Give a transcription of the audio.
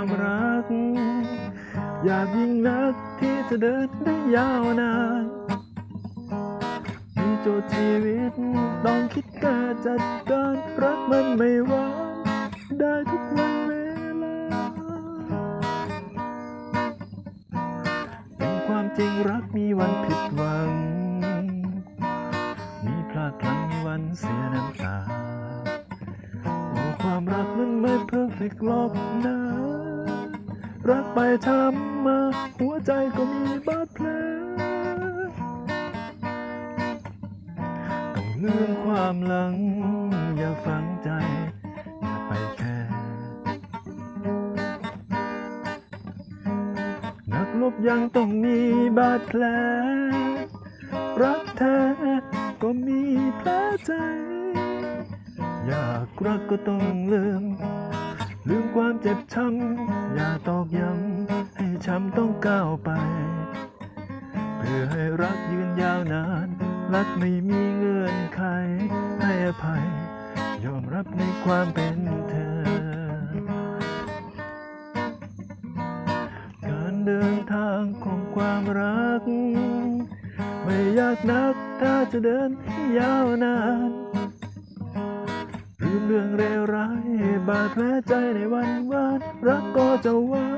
ความรัก อยากยิ่งนักที่จะเดินได้ยาวนานมีโจทย์ชีวิตต้องคิดแก้จัดการรักมันไม่หวาได้ทุกวันเวลาเป็นความจริงรักมีวันผิดหวัง มีพลาดพลั้งมีวันเสียน้ำตา โอ้ความรักมันไม่เพอร์เฟกต์หรอกนะ รักไปช้ำมา หัวใจก็มีบาดแผลต้องลืมความหลัง อย่าฝังใจ อย่าไปแค่นักลบยังต้องมีบาดแผล รักแท้ก็มีแผลใจ อยากรักก็ต้องลืมลืมความ เจ็บช้ำอย่าตอกย้ำให้ช้ำต้องก้าวไป เพื่อให้รักยืนยาวนาน รักไม่มีเงื่อนไข ให้อภัย ยอมรับในความเป็นเธอ การเดินทางของความรัก ไม่ยากนักถ้าจะเดินยาวนานลืมเรื่องเลวร้าย บาดแผลใจในวันวานรักก็จะวานจนน้ำตา